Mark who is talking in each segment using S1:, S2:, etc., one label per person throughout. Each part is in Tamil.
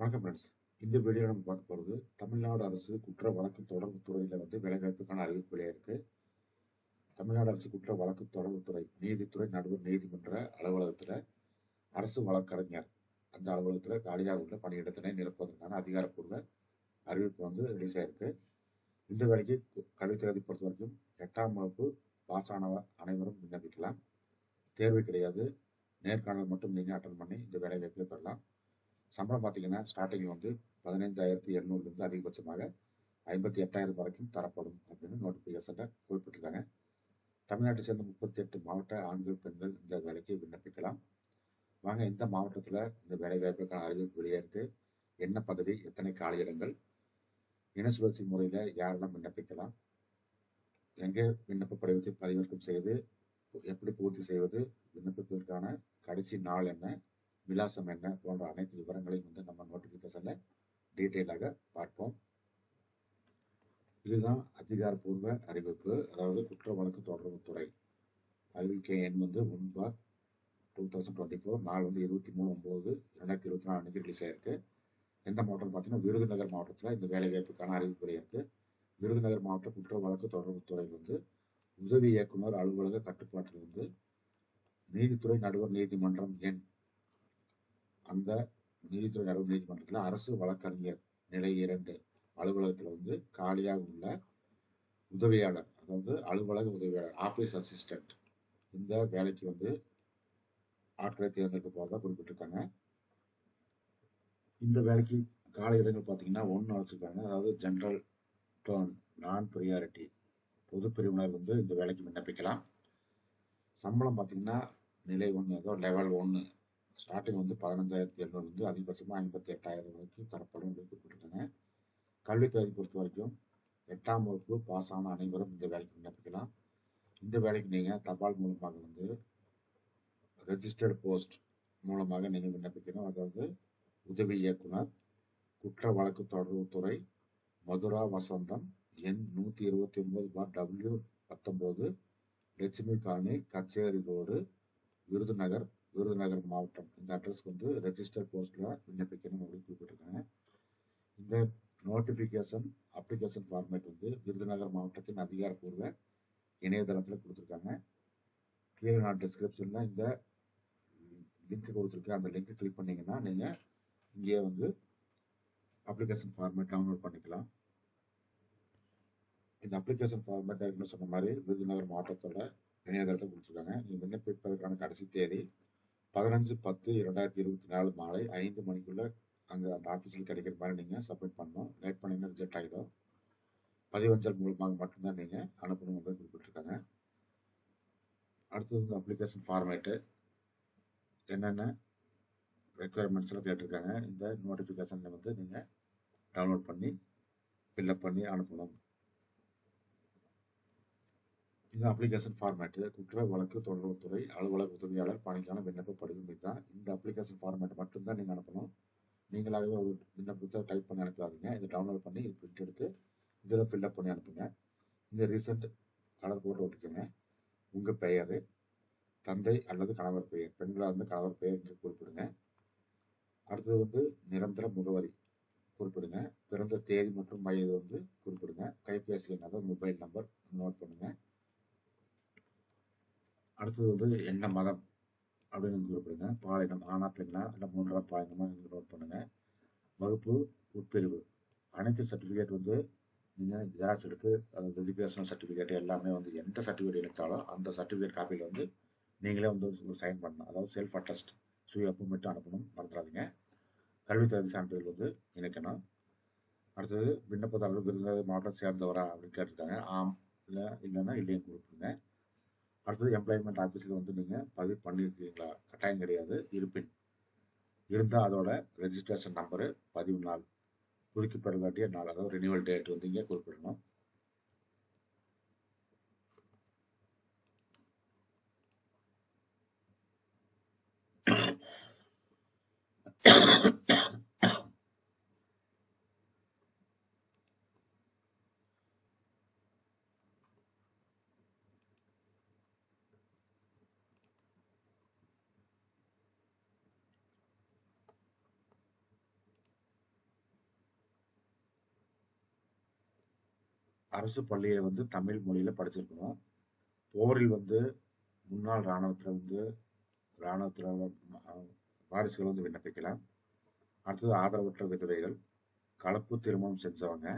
S1: வணக்கம் ஃப்ரெண்ட்ஸ் இந்த வீடியோ நம்ம பார்க்க போகிறது தமிழ்நாடு அரசு குற்ற வழக்கு தொடர்பு துறையில் வந்து வேலைவாய்ப்புக்கான அறிவிப்பு இருக்குது தமிழ்நாடு அரசு குற்ற வழக்கு தொடர்பு துறை நீதித்துறை நடுவர் நீதிமன்ற அலுவலகத்தில் அரசு வழக்கறிஞர். அந்த அலுவலகத்தில் காலியாக உள்ள பணியிடத்தினை நிரப்புவதற்கான அதிகாரப்பூர்வ அறிவிப்பு வந்து ரிலீஸ் ஆயிருக்கு. இந்த வேலைக்கு கு- கல்வித் தகுதி பொறுத்த வரைக்கும் எட்டாம் வகுப்பு பாஸ் ஆனவர் அனைவரும் விண்ணப்பிக்கலாம். தேர்வு கிடையாது. நேர்காணல் மட்டும் நீங்கள் அட்டன் பண்ணி இந்த வேலைவாய்ப்பை பெறலாம். சம்பளம் பார்த்தீங்கன்னா ஸ்டார்டிங் வந்து பதினைஞ்சாயிரத்தி எண்ணூறுலேருந்து அதிகபட்சமாக ஐம்பத்தி எட்டாயிரம் வரைக்கும் தரப்படும் அப்படின்னு நோட்டிஃபிகேஷனில் குறிப்பிட்டிருக்காங்க. தமிழ்நாட்டை சேர்ந்த முப்பத்தி எட்டு மாவட்ட ஆண்கள் பெண்கள் இந்த வேலைக்கு விண்ணப்பிக்கலாம். வாங்க இந்த மாவட்டத்தில் இந்த வேலைவாய்ப்புக்கான அறிவிப்பு வெளியே என்ன பதவி எத்தனை காலியிடங்கள் இன சுழற்சி முறையில் யாரெல்லாம் விண்ணப்பிக்கலாம் எங்கே விண்ணப்ப படிவத்தை பதிவிறக்கம் செய்து எப்படி பூர்த்தி செய்வது விண்ணப்பிப்பதற்கான கடைசி நாள் என்ன விலாசம் என்ன போன்ற அனைத்து விவரங்களையும் வந்து நம்ம நோட்டிஃபிகேஷனில் டீட்டெயிலாக பார்ப்போம். இதுதான் அதிகாரப்பூர்வ அறிவிப்பு. அதாவது குற்ற வழக்கு தொடர்புத்துறை அறிவிக்கை எண் வந்து one two thousand twenty four நாள் வந்து இருபத்தி மூணு ஒம்பது ரெண்டாயிரத்தி இருபத்தி நாலு அன்றைக்கி ரிலீஸ் ஆயிருக்கு. எந்த மாவட்டம் பார்த்தீங்கன்னா விருதுநகர் மாவட்டத்தில் இந்த வேலைவாய்ப்புக்கான அறிவிப்பு இருக்குது விருதுநகர் மாவட்ட குற்ற வழக்கு தொடர்புத்துறை வந்து உதவி இயக்குனர் அலுவலக கட்டுப்பாட்டில் வந்து நீதித்துறை நடுவர் நீதிமன்றம் எண் அந்த நீதித்துறை நடுவர் நீதிமன்றத்தில் அரசு வழக்கறிஞர் நிலை இரண்டு அலுவலகத்தில் வந்து காலியாக உள்ள உதவியாளர் அதாவது அலுவலக உதவியாளர் ஆஃபீஸ் அசிஸ்டன்ட் இந்த வேலைக்கு வந்து ஆட்களை தேர்ந்தெடுக்க போகிறதா குறிப்பிட்டிருக்காங்க. இந்த வேலைக்கு கால இடங்கள் பார்த்தீங்கன்னா ஒன்று வச்சுருக்காங்க அதாவது ஜென்ரல் டோன் நான் ப்ரியாரிட்டி பொது பிரிவினர் வந்து இந்த வேலைக்கு விண்ணப்பிக்கலாம். சம்பளம் பார்த்தீங்கன்னா நிலை ஒன்று ஏதோ லெவல் ஒன்று ஸ்டார்டிங் வந்து பதினஞ்சாயிரத்தி எழுநூறுலேருந்து அதிகபட்சமாக ஐம்பத்தி எட்டாயிரம் வரைக்கும் தரப்படும் அப்படின்னு கல்வித்துறை கல்வி பொறுத்த வரைக்கும் எட்டாம் வகுப்பு பாஸ் ஆன அனைவரும் இந்த வேலைக்கு விண்ணப்பிக்கலாம். இந்த வேலைக்கு நீங்கள் தபால் மூலமாக வந்து ரெஜிஸ்டர்டு போஸ்ட் மூலமாக நீங்கள் விண்ணப்பிக்கணும். அதாவது உதவி இயக்குனர் குற்ற வழக்கு தொடர்புத்துறை மதுரா வசந்தம் எண் நூற்றி இருபத்தி ஒன்பது பார் டபிள்யூ பத்தொம்போது லட்சுமி காலனி கச்சேரி ரோடு விருதுநகர் விருதுநகர் மாவட்டம் இந்த அட்ரஸ்க்கு வந்து ரெஜிஸ்டர் போஸ்ட்டில் விண்ணப்பிக்கணும் அப்படின்னு குறிப்பிட்டிருக்காங்க. இந்த நோட்டிஃபிகேஷன் அப்ளிகேஷன் ஃபார்மேட் வந்து விருதுநகர் மாவட்டத்தின் அதிகாரப்பூர்வ இணையதளத்தில் கொடுத்துருக்காங்க. கீழே நான் டிஸ்கிரிப்ஷனில் இந்த லிங்க் கொடுத்துருக்கேன். அந்த லிங்க் கிளிக் பண்ணீங்கன்னா நீங்கள் இங்கேயே வந்து அப்ளிகேஷன் ஃபார்மேட் டவுன்லோட் பண்ணிக்கலாம். இந்த அப்ளிகேஷன் ஃபார்மேட் சொன்ன மாதிரி விருதுநகர் மாவட்டத்தோட இணையதளத்தை கொடுத்துருக்காங்க. நீங்கள் விண்ணப்பிப்பதற்கான கடைசி தேதி பதினஞ்சு பத்து இரண்டாயிரத்தி இருபத்தி நாலு மாலை ஐந்து மணிக்குள்ள அங்கே அந்த ஆஃபீஸில் கிடைக்கிற மாதிரி நீங்கள் சப்மிட் பண்ணணும். லேட் பண்ணிங்கன்னா ரிஜெக்ட் ஆகிடும் பதிவஞ்சல் மூலமாக மட்டும்தான் நீங்கள் அனுப்பணும் அப்படின்னு குறிப்பிட்டிருக்காங்க. அடுத்தது வந்து அப்ளிகேஷன் ஃபார்மேட்டு என்னென்ன ரெக்குயர்மெண்ட்ஸ்லாம் கேட்டிருக்காங்க. இந்த நோட்டிஃபிகேஷனில் வந்து நீங்கள் டவுன்லோட் பண்ணி ஃபில்லப் பண்ணி அனுப்பணும். இந்த அப்ளிகேஷன் ஃபார்மேட்டு குற்ற வழக்கு தொடர்புத்துறை அலுவலக உதவியாளர் பணிக்கான விண்ணப்ப படிவம் இதுதான். இந்த அப்ளிகேஷன் ஃபார்மேட் மட்டும்தான் நீங்கள் அனுப்பணும். நீங்களாகவே ஒரு விண்ணப்பத்தை டைப் பண்ணி அனுப்பாதீங்க. இதை டவுன்லோட் பண்ணி இது பிரிண்ட் எடுத்து இதில் ஃபில்அப் பண்ணி அனுப்புங்க. இந்த ரீசெண்ட் கலர் போட்டு ஒட்டிக்கோங்க. உங்கள் பெயர் தந்தை அல்லது கணவர் பெயர் பெண்களாக இருந்து கணவர் பெயர் இங்கே குறிப்பிடுங்க. அடுத்தது வந்து நிரந்தர முகவரி குறிப்பிடுங்க. பிறந்த தேதி மற்றும் வயது வந்து குறிப்பிடுங்க. கைபேசி எண் அதாவது மொபைல் நம்பர் நோட் பண்ணுங்கள் அடுத்தது வந்து என்ன மதம் அப்படின்னு குறிப்பிடுங்க. பாலினம் ஆனா பெண்ணா இல்லை மூன்றாம் பாலினமா நீங்கள் நோட் பண்ணுங்க. வகுப்பு உட்பிரிவு. அனைத்து சர்டிஃபிகேட் வந்து நீங்கள் ஜெராக்ஸ் எடுத்து அது எஜுகேஷனல் சர்டிஃபிகேட் எல்லாமே வந்து எந்த சர்டிஃபிகேட் எடுத்தாலும் அந்த சர்டிஃபிகேட் காப்பியில் வந்து நீங்களே வந்து ஒரு சைன் பண்ணணும். அதாவது செல்ஃப் அட்டஸ்ட் சுய அப்புமெண்ட் அனுப்பணும். மறந்துடாதீங்க. கல்வித்தகுதி சான்றிதழ் வந்து இணைக்கணும். அடுத்தது விண்ணப்பதாரர்கள் விருதுநகர் மாவட்டம் சேர்ந்தவரா அப்படின்னு கேட்டிருக்காங்க. ஆம் இல்லை இல்லைன்னா இல்லைன்னு குறிப்பிடுங்க. அடுத்தது எம்ப்ளாய்மெண்ட் ஆஃபீஸில் வந்து நீங்கள் பதிவு பண்ணியிருக்கீங்களா? கட்டாயம் கிடையாது. இருப்பின் இருந்தால் அதோட ரெஜிஸ்ட்ரேஷன் நம்பரு பதிவு நாள். புதுக்கி பெறலாட்டிய நாள் அதாவது ரினியூவல் டேட் வந்து இங்கே குறிப்பிடணும். Yeah. அரசு பள்ளியில் வந்து தமிழ் மொழியில படிச்சிருக்கணும். போரில் வந்து முன்னாள் இராணுவத்தில் வந்து இராணுவத்தில் வாரிசுகள் வந்து விண்ணப்பிக்கலாம். அடுத்தது ஆதரவற்ற விதவைகள் கலப்பு திருமணம் செஞ்சவங்க.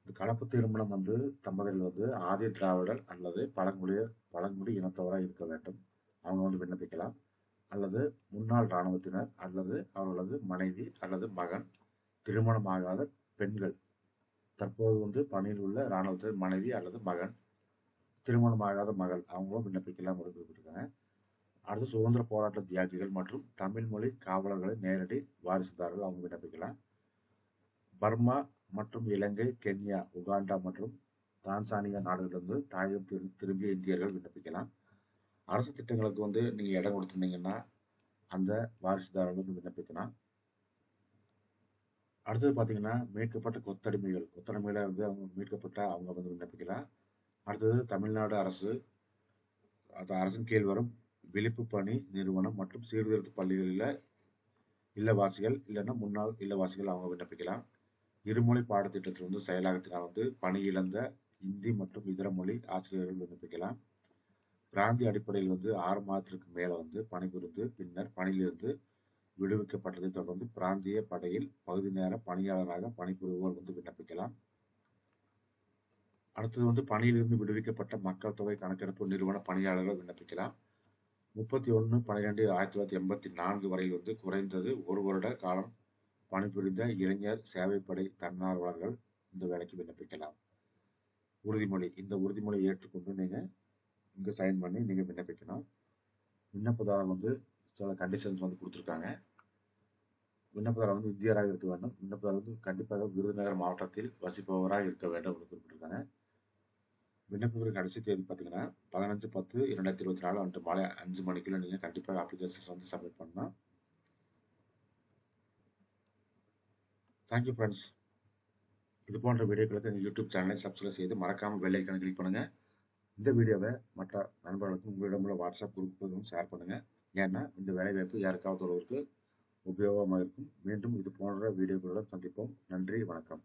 S1: இந்த கலப்பு திருமணம் வந்து தம்பதிகள் வந்து ஆதி திராவிடர் அல்லது பழங்குடியர் பழங்குடி இனத்தவராக இருக்க வேண்டும். அவங்க வந்து விண்ணப்பிக்கலாம். அல்லது முன்னாள் இராணுவத்தினர் அல்லது அவர்களது மனைவி அல்லது மகன் திருமணமாகாத பெண்கள் தற்போது வந்து பணியில் உள்ள இராணுவத்தின் மனைவி அல்லது மகன் திருமணமாகாத மகள் அவங்களும் விண்ணப்பிக்கலாம் என்று அடுத்து சுதந்திர போராட்ட தியாகிகள் மற்றும் தமிழ் மொழி காவலர்களை நேரடி வாரிசுதாரர்கள் அவங்க விண்ணப்பிக்கலாம். பர்மா மற்றும் இலங்கை கென்யா உகாண்டா மற்றும் தான்சானியா நாடுகளிலிருந்து தாயம் திரு திரும்பிய இந்தியர்கள் விண்ணப்பிக்கலாம். அரசு திட்டங்களுக்கு வந்து நீங்கள் இடம் கொடுத்துருந்தீங்கன்னா அந்த வாரிசுதாரர்களுக்கு விண்ணப்பிக்கலாம். அடுத்தது பார்த்தீங்கன்னா மீட்கப்பட்ட கொத்தடிமைகள். கொத்தடிமையில இருந்து அவங்க மீட்கப்பட்ட அவங்க வந்து விண்ணப்பிக்கலாம் அடுத்தது தமிழ்நாடு அரசு அது அரசின் கீழ் வரும் விழிப்பு பணி நிறுவனம் மற்றும் சீர்திருத்த பள்ளிகளில் இல்லவாசிகள் இல்லைன்னா முன்னாள் இல்லவாசிகள் அவங்க விண்ணப்பிக்கலாம் இருமொழி பாடத்திட்டத்தில் வந்து செயலாக்கத்தினால் வந்து பணி இழந்த இந்தி மற்றும் இதர மொழி ஆசிரியர்கள் விண்ணப்பிக்கலாம் பிராந்திய அடிப்படையில் வந்து ஆறு மாதத்திற்கு மேலே வந்து பணிபுரிந்து பின்னர் பணியிலிருந்து விடுவிக்கப்பட்டதைத் தொடர்ந்து பிராந்திய படையில் பகுதி நேர பணியாளராக பணிபுரிவோர் வந்து விண்ணப்பிக்கலாம். அடுத்தது வந்து பணியிலிருந்து விடுவிக்கப்பட்ட மக்கள் தொகை கணக்கெடுப்பு நிறுவன பணியாளர்கள் விண்ணப்பிக்கலாம். முப்பத்தி ஒன்று பன்னிரெண்டு ஆயிரத்தி தொள்ளாயிரத்தி எண்பத்தி நான்கு வரை வந்து குறைந்தது ஒரு வருட காலம் பணிபுரிந்த இளைஞர் சேவைப்படை தன்னார்வலர்கள் இந்த வேலைக்கு விண்ணப்பிக்கலாம். உறுதிமொழி. இந்த உறுதிமொழியை ஏற்றுக்கொண்டு நீங்கள் இங்கே சைன் பண்ணி நீங்கள் விண்ணப்பிக்கணும். விண்ணப்பதாரர் வந்து சில கண்டிஷன்ஸ் வந்து கொடுத்துருக்காங்க. விண்ணப்பதாரர் வந்து இந்தியராக இருக்க வேண்டும். விண்ணப்பதாரர் வந்து கண்டிப்பாக விருதுநகர் மாவட்டத்தில் வசிப்பவராக இருக்க வேண்டும் அப்படின்னு குறிப்பிட்டிருக்காங்க. விண்ணப்பங்களின் கடைசி தேதி பார்த்தீங்கன்னா பதினஞ்சு பத்து இரண்டாயிரத்தி இருபத்தி நாலு அன்று மாலை அஞ்சு மணிக்குள்ள நீங்கள் கண்டிப்பாக அப்ளிகேஷன்ஸ் வந்து சப்மிட் பண்ணணும் தேங்க்யூ ஃப்ரெண்ட்ஸ் இது போன்ற வீடியோக்களுக்கு எங்கள் யூடியூப் சேனலை சப்ஸ்கிரைப் செய்து மறக்காமல் பெல் ஐக்கானை கிளிக் பண்ணுங்கள் இந்த வீடியோவை மற்ற நண்பர்களுக்கும் உங்களிடமுள்ள வாட்ஸ்அப் குரூப்புக்கும் ஷேர் பண்ணுங்கள் ஏன்னா இந்த வேலைவாய்ப்பு யாருக்காவது ஒருவருக்கு உபயோகமாக இருக்கும். மீண்டும் இது போன்ற வீடியோக்களுடன் சந்திப்போம். நன்றி வணக்கம்.